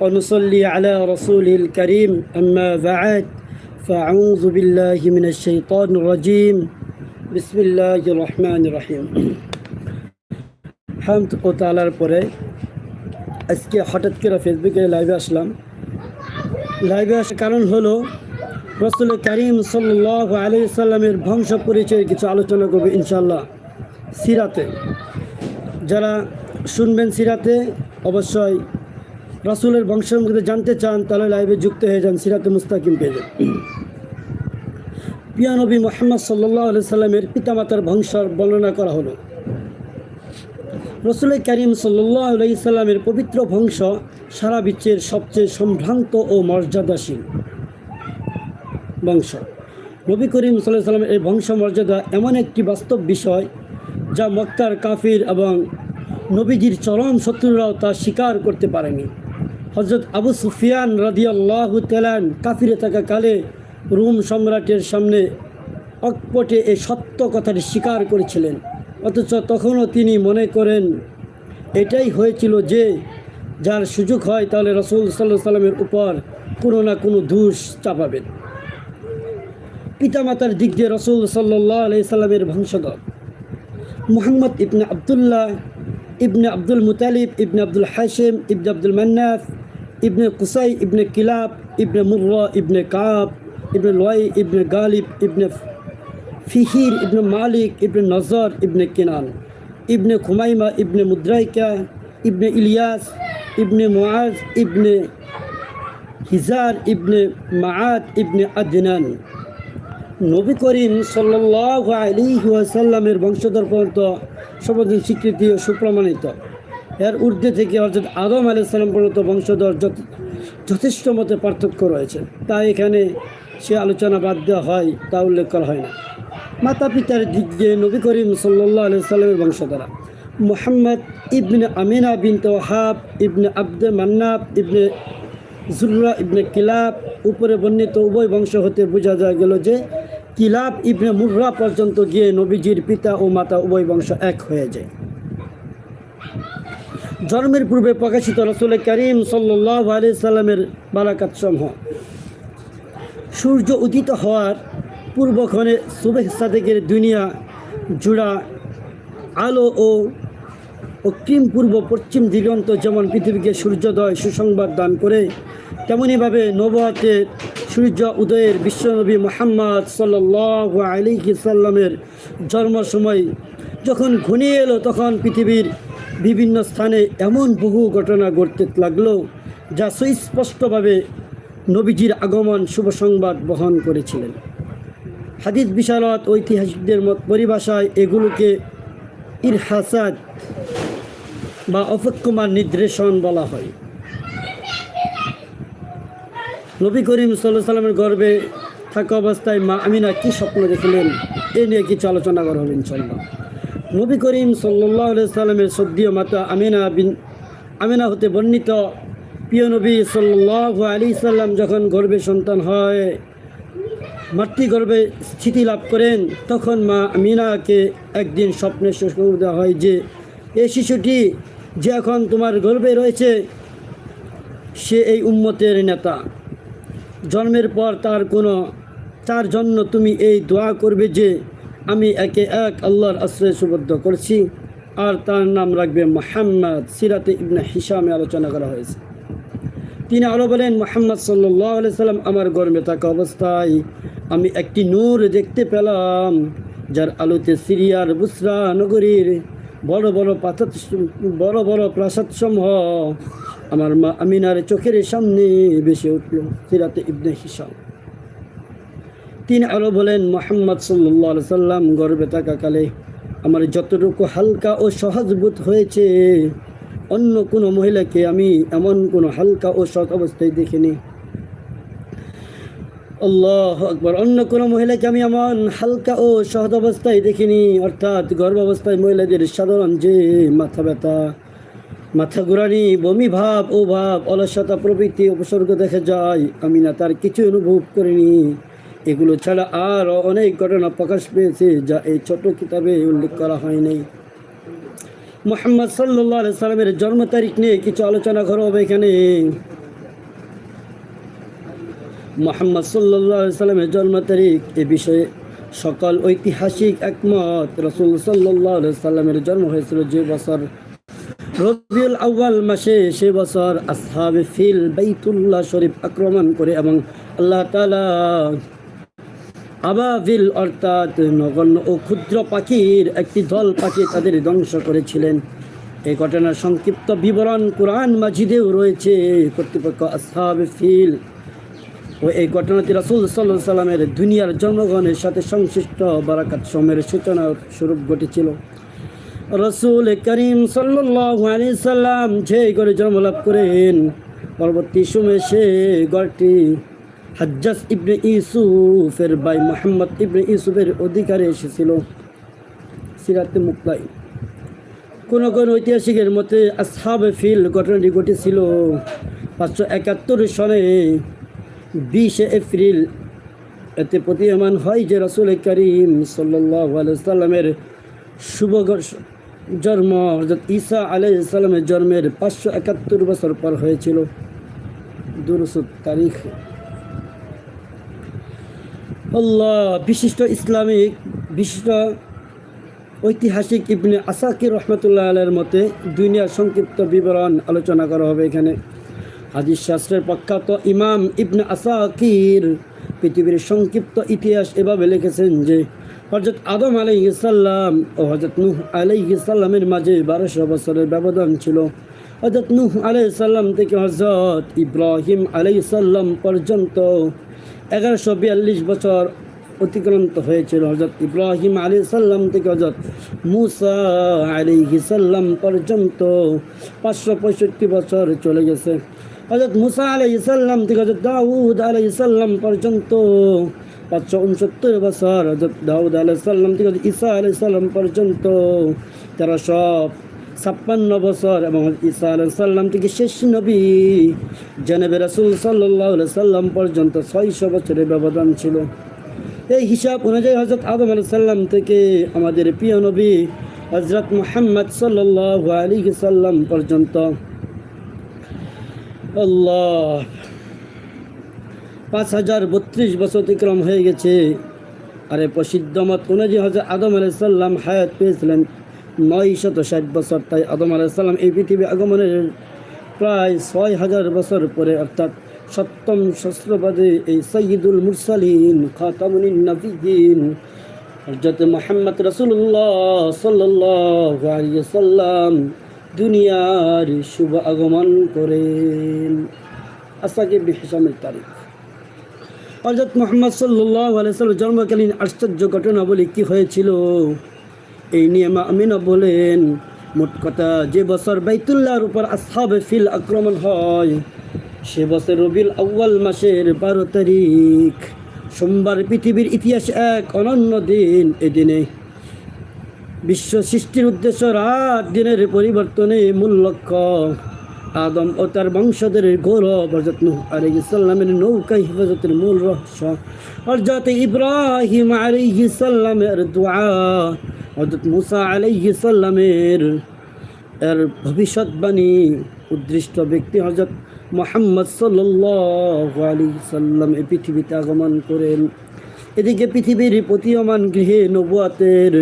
ونصلي على رسوله الكريم أما بعد فأعوذ بالله من الشيطان الرجيم بسم الله الرحمن الرحيم হামদ ও তালার পরে আজকে হঠাৎ করে ফেসবুকে লাইভে আসলাম লাইভে আসার কারণ হলো রসুল করিম সাল্লাহ আলি সাল্লামের বংশ পরিচয়ের কিছু আলোচনা করবে ইনশাল্লাহ সিরাতে যারা শুনবেন সিরাতে অবশ্যই রাসুলের বংশের মধ্যে জানতে চান, তাহলে লাইভে যুক্ত হয়ে যান, সিরাতে মুস্তাকিম পেজে পিয়া নবী মোহাম্মদ সাল্লাহ সাল্লামের পিতামাতার বংশর বর্ণনা করা হলো। রসুল করিম সাল্লাহ আলি সাল্লামের পবিত্র বংশ সারা বিশ্বের সবচেয়ে সম্ভ্রান্ত ও মর্যাদাশীল বংশ। নবী করিম সাল্লাহ সাল্লামের এই বংশ মর্যাদা এমন একটি বাস্তব বিষয় যা মক্কার কাফির এবং নবীজির চরম শত্রুরাও তা স্বীকার করতে পারেনি। হজরত আবু সুফিয়ান রাদিয়াল্লাহু তেলান কাফিরে থাকা কালে রুম সম্রাটের সামনে অকপটে এই সত্য কথাটি স্বীকার করেছিলেন। অথচ তখনও তিনি মনে করেন, এটাই হয়েছিল যে যার সুযোগ হয় তাহলে রসুল সাল্লাহ সাল্লামের উপর কোনো না কোনো দোষ চাপাবেন। পিতামাতার দিক দিয়ে রসুল সাল্লাহ আলি সাল্লামের বংশধর মোহাম্মদ ইবনে আবদুল্লাহ, ইবনে আব্দুল মুতালিব, ইবনে আব্দুল হাসিম ইবনে আব্দুল মান্নাফ ইবনে কুসাই, ইবনে কিলাব, ইবনে মুর্রা, ইবনে কাব, ইবনে লোয়াই, ইবনে গালিব, ইবনে ফিহির, ইবনে মালিক, ইবনে নজর, ইবনে কিনান, ইবনে খুমাইমা, ইবনে মুদ্রাইকা, ইবনে ইলিয়াস, ইবনে মুআজ, ইবনে হিজার, ইবনে মাআত ইবনে আদনান। নবী করিম সাল্লাহ আলী ওয়াসাল্লামের বংশধর পর্যন্ত সর্বদিন স্বীকৃতি ও সুপ্রমাণিত। এর ঊর্ধ্বে থেকে অর্থাৎ আদম আলি সাল্লাম পর্যন্ত বংশধর যথ- যথেষ্ট মতে পার্থক্য রয়েছে। তাই এখানে সে আলোচনা বাদ দেওয়া হয়, তা উল্লেখ করা হয় না। মাতা পিতার দিক দিয়ে নবী করিম সাল্লাহ আলি সাল্লামের বংশধরা। মোহাম্মদ ইবনে আমিনা বিন তোহাব ইবনে আব্দে মান্নাব, ইবনে জুররা, ইবনে কিলাব উপরে বর্ণিত উভয় বংশ হতে বোঝা যায় গেল যে কিলাব ইবনে মুর্রা পর্যন্ত গিয়ে নবীজির পিতা ও মাতা উভয় বংশ এক হয়ে যায়। জন্মের পূর্বে প্রকাশিত রসুল করিম সাল্লামের বারাকাত সমূহ সূর্য উদিত হওয়ার পূর্বক্ষণে শুভেচ্ছা থেকে দুনিয়া জুড়া আলো ও অগ্রিম পূর্ব পশ্চিম দিগন্ত যেমন পৃথিবীকে সূর্যোদয় সুসংবাদ দান করে তেমনইভাবে নবতের সূর্য উদয়ের বিশ্বনবী মোহাম্মদ সাল্লাহ আলী সাল্লামের জন্ম সময় যখন ঘনিয়ে এলো, তখন পৃথিবীর বিভিন্ন স্থানে এমন বহু ঘটনা ঘটতে লাগল যা সুস্পষ্টভাবে নবীজির আগমন শুভ সংবাদ বহন করেছিলেন। হাদিস বিশারত ঐতিহাসিকদের মত পরিভাষায় এগুলোকে ইরহাসাদ বা অপেক্ষমান নির্দেশন বলা হয়। নবী করিম সাল্লাহ সাল্লামের গর্বে থাকা অবস্থায় মা আমিনা কী স্বপ্ন দেখলেন? এ নিয়ে কিছু আলোচনা করা হলেন ইনশাল্লাহ নবী করিম সাল্লাহ সাল্লামের সদ্যীয় মাতা আমিনা বিন, আমিনা হতে বর্ণিত প্রিয় নবী সাল্লাহ আলী সাল্লাম যখন গর্বে সন্তান হয়, মাতৃগর্ভে স্থিতি লাভ করেন, তখন মা আমিনাকে একদিন স্বপ্নে করে দেওয়া হয় যে এই শিশুটি যে এখন তোমার গর্বে রয়েছে, সে এই উম্মতের নেতা। জন্মের পর তার কোনো, তার জন্য তুমি এই দোয়া করবে যে আমি একে এক আল্লাহর আশ্রয় সুবদ্ধ করছি, আর তার নাম রাখবে মোহাম্মদ, সিরাতে ইবনে হিসামে আলোচনা করা হয়েছে। তিনি আরও বলেন, মোহাম্মদ সাল্লাহ সাল্লাম আমার গর্মে থাকা অবস্থায় আমি একটি নূর দেখতে পেলাম, যার আলোতে সিরিয়ার বুসরা নগরীর বড় বড় পাথর বড় বড় প্রাসাদসমূহ আমার মা আমিনার চোখের সামনে বেশি উঠল। সিরাতে ইবনে হিসাম তিনি আরও বলেন, মোহাম্মদ সাল্লাহ আলি সাল্লাম গর্বে থাকাকালে আমার যতটুকু হালকা ও সহজবোধ হয়েছে, অন্য কোনো মহিলাকে আমি এমন কোনো হালকা ও সৎ অবস্থায় দেখিনি। আল্লাহ আকবর। অন্য কোনো মহিলাকে আমি এমন হালকা ও সহজ অবস্থায় দেখিনি, অর্থাৎ গর্ভাবস্থায় মহিলাদের সাধারণ যে মাথা ব্যথা, মাথা ঘুরানি, বমি ভাব ও ভাব অলসতা প্রভৃতি উপসর্গ দেখা যায়, আমি না তার কিছু অনুভব করিনি। এগুলো ছাড়া আরও অনেক ঘটনা প্রকাশ পেয়েছে যা এই ছোট কিতাবে উল্লেখ করা হয়নি। মোহাম্মদ সাল্লাহ সাল্লামের জন্ম তারিখ নিয়ে কিছু আলোচনা করা হবে এখানে। মোহাম্মদ সাল্লাহ সাল্লামের জন্ম তারিখ এ বিষয়ে সকল ঐতিহাসিক একমত। রসুল সাল্লাহ সাল্লামের জন্ম হয়েছিল যে বছর? রবিউল আউ্বাল মাসে সে বছর আসহাবে ফিল বাইতুল্লাহ শরীফ আক্রমণ করে এবং আল্লাহ তালা আবাবিল অর্থাৎ নগণ্য ও ক্ষুদ্র পাখির একটি দল পাখি তাদের ধ্বংস করেছিলেন। এই ঘটনার সংক্ষিপ্ত বিবরণ কোরআন মাজিদেও রয়েছে, কর্তৃপক্ষ আসহাবে ফিল। ও এই ঘটনাটি রাসুল সাল্লাহ সাল্লামের দুনিয়ার জন্মগ্রহণের সাথে সংশ্লিষ্ট বারাকাত সময়ের সূচনা স্বরূপ ঘটেছিল। রসুল করিম আলাইহি সাল্লাম যে ঘরে জন্মলাভ করেন, পরবর্তী সময়ে সে ঘরটি হাজ্জাস ইবনে ইউসুফের ভাই মোহাম্মদ ইবনে ইউসুফের অধিকারে এসেছিল সিরাতে মুক্তাই। কোন কোন ঐতিহাসিকের মতে আসহাবে ফিল ঘটনাটি ঘটেছিল পাঁচশো একাত্তর সনে বিশে এপ্রিল। এতে প্রতীয়মান হয় যে রসুল করিম সাল্লামের শুভ জন্ম হজরত ঈসা আলাই সাল্লামের জন্মের পাঁচশো একাত্তর বছর পর হয়েছিল। দুরসুদ তারিখ আল্লাহ, বিশিষ্ট ইসলামিক, বিশিষ্ট ঐতিহাসিক ইবনে আসাকির রহমতুল্লাহ আলের মতে দুনিয়ার সংক্ষিপ্ত বিবরণ আলোচনা করা হবে এখানে। হাদিস শাস্ত্রের প্রখ্যাত ইমাম ইবনে আসাকির পৃথিবীর সংক্ষিপ্ত ইতিহাস এভাবে লিখেছেন যে হজরত আদম আলাইসাল্লাম ও হজরত নূহ আলাইসাল্লামের মাঝে বারোশো বছরের ব্যবধান ছিল। হজরত নূহ আলাইসাল্লাম থেকে হজরত ইব্রাহিম আলাইসাল্লাম পর্যন্ত এগারোশো বিয়াল্লিশ বছর অতিক্রান্ত হয়েছিল হজরত ইব্রাহিম আলী সাল্লাম থেকে হজরত মুসা আলী সাল্লাম পর্যন্ত পাঁচশো পঁয়ষট্টি বছর চলে গেছে। হজরত মুসা আলী সাল্লাম থেকে হজরত দাউদ আলী সাল্লাম পর্যন্ত পাঁচশো উনসত্তর বছর হজরত দাউদ আলাই সাল্লাম থেকে ঈসা আলাই সাল্লাম পর্যন্ত তেরোশো ছাপ্পান্ন বছর এবং হজরত ঈসা আলাই সাল্লাম থেকে শেষ নবী জেনেবে রাসুল সাল্লাহ সাল্লাম পর্যন্ত ছয়শো বছরের ব্যবধান ছিল। এই হিসাব অনুযায়ী হজরত আদম আলাই সাল্লাম থেকে আমাদের প্রিয় নবী হজরত মোহাম্মদ সাল্লাহ আলী সাল্লাম পর্যন্ত। আল্লাহ, পাঁচ হাজার বত্রিশ বছর অতিক্রম হয়ে গেছে। আর প্রসিদ্ধ মত অনুযায়ী হজরত আদম আলাই সাল্লাম হায়াত পেয়েছিলেন নয় শত ষাট বছর। তাই আদম আলাই সাল্লাম এই পৃথিবী আগমনের প্রায় ছয় হাজার বছর পরে, অর্থাৎ সপ্তম সহস্রবাদে এই সঈদুল মুরসালিন খাতামুনিন নবীন হজরত মোহাম্মদ রসুল্লাহ সাল্লাহ সাল্লাম দুনিয়ার শুভ আগমন করেন। আসাকে হিসামের তারিখ। হজরত মোহাম্মদ সাল্লাহ আলাইসাল্লাম জন্মকালীন আশ্চর্য ঘটনাবলী কী হয়েছিল? এই নিয়ে আমিনা বলেন, মোট কথা যে বছর বাইতুল্লাহর উপর আসহাবে ফিল আক্রমণ হয়, সে বছর রবিল আউ্বাল মাসের বারো তারিখ, সোমবার পৃথিবীর ইতিহাস এক অনন্য দিন এদিনে বিশ্ব সৃষ্টির উদ্দেশ্য রাত দিনের পরিবর্তনে মূল লক্ষ্য, আদম ও তার বংশধরের গৌরব হজরত নূহ আলাইহিস সালামের নৌকা হিফাজতের মূল রহস্য। হজরত ইব্রাহিম আলাইহিস সালামের দোয়া হজরত মুসা আলাইহিস সালামের, এর ভবিষ্যৎবাণী উদ্দৃষ্ট ব্যক্তি হজরত মোহাম্মদ সাল্লাহ আলী সাল্লাম এই পৃথিবীতে আগমন করেন। এদিকে পৃথিবীর প্রতীয়মান গৃহে নবুয়াতের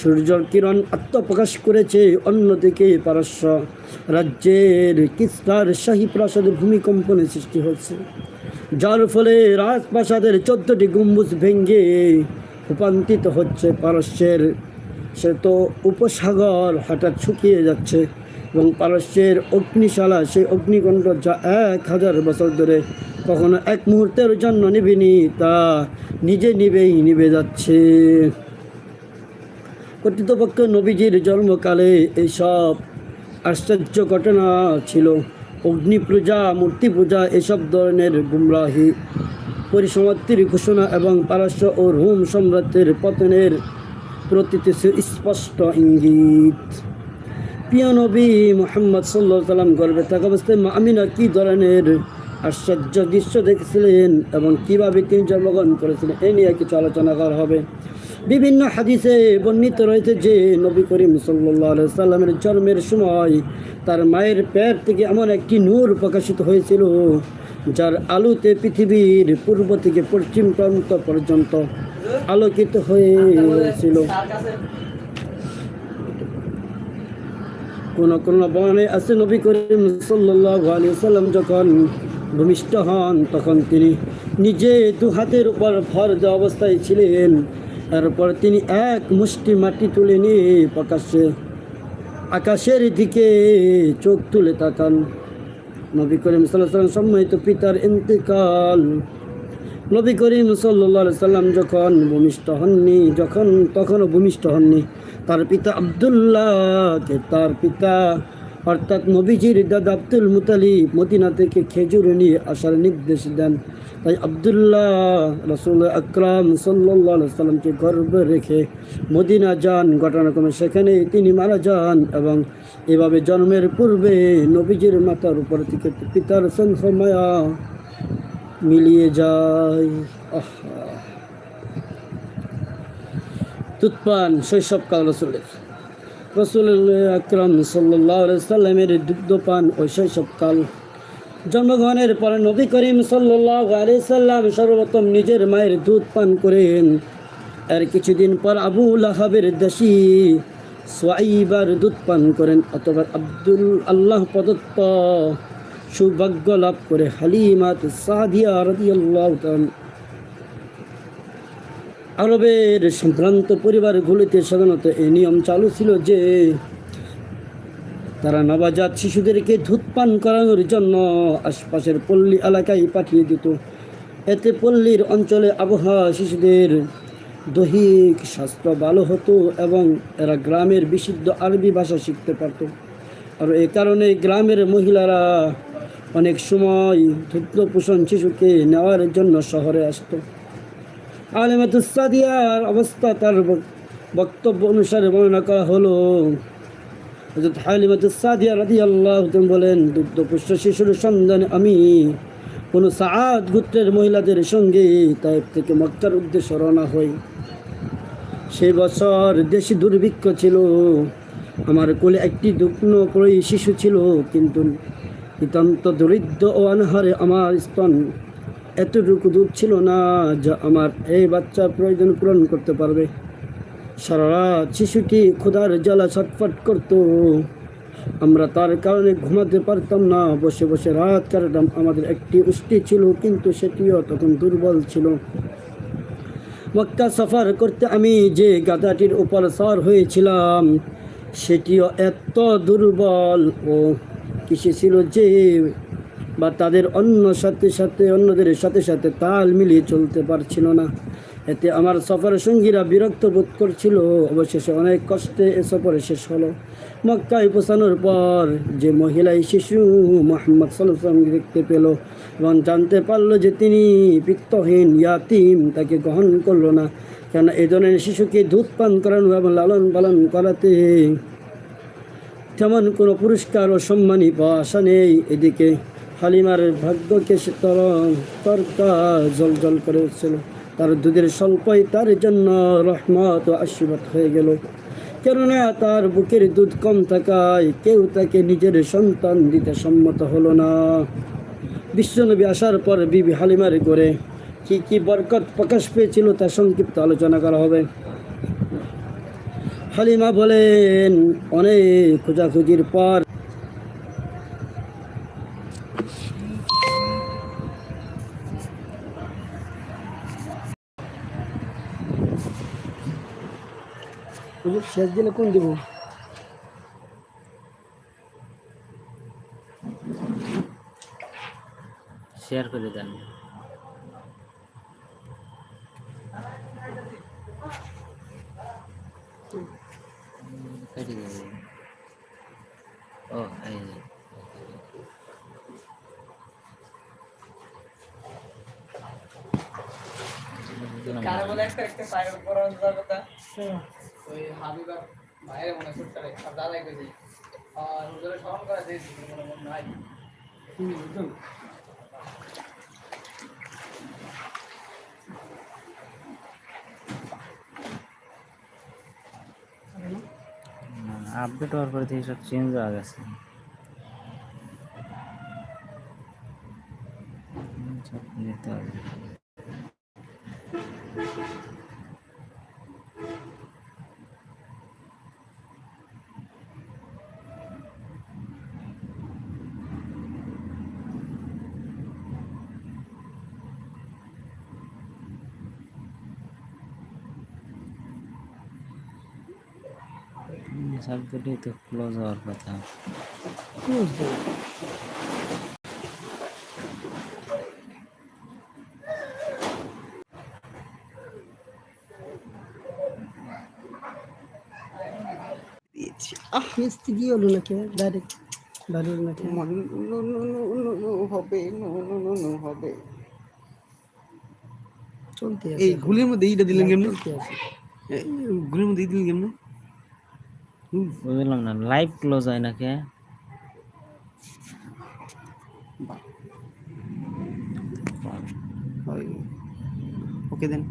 সূর্যর কিরণ আত্মপ্রকাশ করেছে। অন্যদিকে পারস্য রাজ্যের কিস্তার শাহী প্রাসাদে ভূমিকম্পনের সৃষ্টি হচ্ছে যার ফলে রাজপ্রাসাদের চোদ্দটি গম্বুজ ভেঙ্গে রূপান্তরিত হচ্ছে পারস্যের সে তো উপসাগর হঠাৎ শুকিয়ে যাচ্ছে এবং পারস্যের অগ্নিশালা, সেই অগ্নিকুণ্ড যা এক হাজার বছর ধরে কখনো এক মুহূর্তের জন্য নিবেনি তা নিজে নিবেই নিবে যাচ্ছে। কর্তৃপক্ষ নবীজির জন্মকালে এইসব আশ্চর্য ঘটনা ছিল। অগ্নি পূজা মূর্তি পূজা এসব ধরনের গুমরাহি পরিসমাপ্তির ঘোষণা এবং পারস্য ও রোম সম্রাটের পতনের প্রতীতি স্পষ্ট ইঙ্গিত। প্রিয় নবী মোহাম্মদ সাল্লাহ সাল্লাম গর্বে থাকা অবস্থায় মা আমিনা কী ধরনের আশ্চর্য দৃশ্য দেখেছিলেন এবং কীভাবে তিনি জন্মগ্রহণ করেছিলেন এই নিয়ে কিছু আলোচনা করা হবে। বিভিন্ন হাদিসে বর্ণিত রয়েছে যে নবী করিম সাল্লাহ সাল্লামের জন্মের সময় তার মায়ের পেট থেকে এমন একটি নূর প্রকাশিত হয়েছিল, যার আলোতে পৃথিবীর পূর্ব থেকে পশ্চিম প্রান্ত পর্যন্ত আলোকিত হয়েছিল কোন কোন বর্ণে আছে নবী করিম সাল্লাল্লাহু আলাইহি সাল্লাম যখন ভূমিষ্ঠ হন, তখন তিনি নিজে দু হাতের উপর ভর দেওয়া অবস্থায় ছিলেন। তারপর তিনি এক মুষ্টি মাটি তুলে নিয়ে প্রকাশ্যে আকাশের দিকে চোখ তুলে তাকান। নবী করিম সাল্লাহ সাল্লাম সম্মানিত পিতার ইন্তেকাল নবী করিম সাল্লাহ সাল্লাম যখন ভূমিষ্ঠ হননি, যখন তখনও ভূমিষ্ঠ হননি, তার পিতা আবদুল্লাহকে, তার পিতা অর্থাৎ নবীজির দাদা আব্দুল মুতালিব মদিনা থেকে খেজুর নিয়ে আসার নির্দেশ দেন। তাই আবদুল্লাহ রসুল আকরাম সাল্লাহ সাল্লামকে গর্বে রেখে মদিনা যান। ঘটনাক্রমে সেখানে তিনি মারা যান এবং এভাবে জন্মের পূর্বে নবীজির মাথার উপর থেকে পিতার সংসময়া মিলিয়ে যায়। তুৎপান, শৈশবকাল রসুলের। রসুল আকরম সাল্লামের দুগ্ধপান ও শৈশবকাল। জন্মগ্রহণের পরে নবী করিম সাল্লাহ সাল্লাম সর্বপ্রথম নিজের মায়ের দুধ পান করেন। এর কিছুদিন পর আবু লাহাবের দেশি সোয়াইবার দুধ পান করেন অথবা আব্দুল আল্লাহ প্রদত্ত সৌভাগ্য লাভ করে হালিমাত সাদিয়া রাদিয়াল্লাহু আরবের সম্ভ্রান্ত পরিবারগুলিতে সাধারণত এই নিয়ম চালু ছিল যে তারা নবজাত শিশুদেরকে ধূতপান করানোর জন্য আশপাশের পল্লী এলাকায় পাঠিয়ে দিত। এতে পল্লীর অঞ্চলে আবহাওয়া শিশুদের দৈহিক স্বাস্থ্য ভালো হতো এবং এরা গ্রামের বিশুদ্ধ আরবি ভাষা শিখতে পারত। আর এ কারণে গ্রামের মহিলারা অনেক সময় দুগ্ধ পোষণ শিশুকে নেওয়ার জন্য শহরে আসতো। আলিমাতুসাদিয়ার অবস্থা তার বক্তব্য অনুসারে বর্ণনা করা হলো হজরত হালিমাতুসাদিয়া রাদি আল্লাহ বলেন দুগ্ধপুষ্ট শিশুর সন্ধানে আমি কোনো সাদ গোত্রের মহিলাদের সঙ্গে তাইফ থেকে মক্কার উদ্দেশ্যে রওনা হই। সেই বছর দেশি দুর্ভিক্ষ ছিল, আমার কোলে একটি দুগ্ন প্রয়ী শিশু ছিল, কিন্তু নিতান্ত দরিদ্র ও অনাহারে আমার স্তন এতটুকু দুধ ছিল না যা আমার এই বাচ্চার প্রয়োজন পূরণ করতে পারবে। সারা শিশুটি ক্ষুধার জ্বালা ছটফট করত। আমরা তার কারণে ঘুমাতে পারতাম না। বসে বসে রাত কাটাতাম। আমাদের একটি উষ্টি ছিল, কিন্তু সেটিও তখন দুর্বল ছিল। মক্কা সফর করতে আমি যে গাধাটির উপর সর হয়েছিলাম, সেটিও এত দুর্বল ও কিসে ছিল যে, বা তাদের অন্য সাথে সাথে, অন্যদের সাথে সাথে তাল মিলিয়ে চলতে পারছিল না। এতে আমার সফরের সঙ্গীরা বিরক্ত বোধ করছিল। অবশেষে অনেক কষ্টে এ সফরে শেষ হলো। মক্কায় পৌঁছানোর পর যে মহিলা শিশু মোহাম্মদ সাল্লাম দেখতে পেল এবং জানতে পারল যে তিনি পিত্তহীন, ইয়াতিম, তাকে গ্রহণ করল না। কেন এই ধরনের শিশুকে দুধ পান করানো এবং লালন পালন করাতে তেমন কোনো পুরস্কার ও সম্মানই পাওয়া নেই এদিকে। হালিমার ভাগ্যকে তর তরকা জল জল করে উঠছিল। তার দুধের স্বল্পই তার জন্য রহমত ও আশীর্বাদ হয়ে গেল। কেননা তার বুকের দুধ কম থাকায় কেউ তাকে নিজের সন্তান দিতে সম্মত হলো না। বিশ্বনবী আসার পর বিবি হালিমার করে কি কি বরকত প্রকাশ পেয়েছিল তা সংক্ষিপ্ত আলোচনা করা হবে। হালিমা বলেন অনেক খোঁজাখুঁজির পর শেষ দিলে কোন দিব? শেয়ার করে দেন। কেটে যাবে ও, এই যে। কারও বলে একটা একটা পায়ের উপর যাওয়ার কথা ওই হাবিবার ভাইয়ের মনে করতে পারে আর আপডেট হওয়ার পরে থেকে সব চেঞ্জ হয়ে গেছে। সব হবে। সাবজেক্টই তো ক্লোজ হওয়ার কথা। আহ মিস্ত্রি কি হলো নাকি? ডাইরেক্ট ডাইরেক্ট নাকি? হবে নো নো নো নো হবে। চলতে এই গুলির মধ্যে এইটা দিলেন কেমনে? গুলির মধ্যে এই দিলেন কেমনে? বুঝলাম না লাইভ ক্লোজ হয় নাকি? ওকে দেন।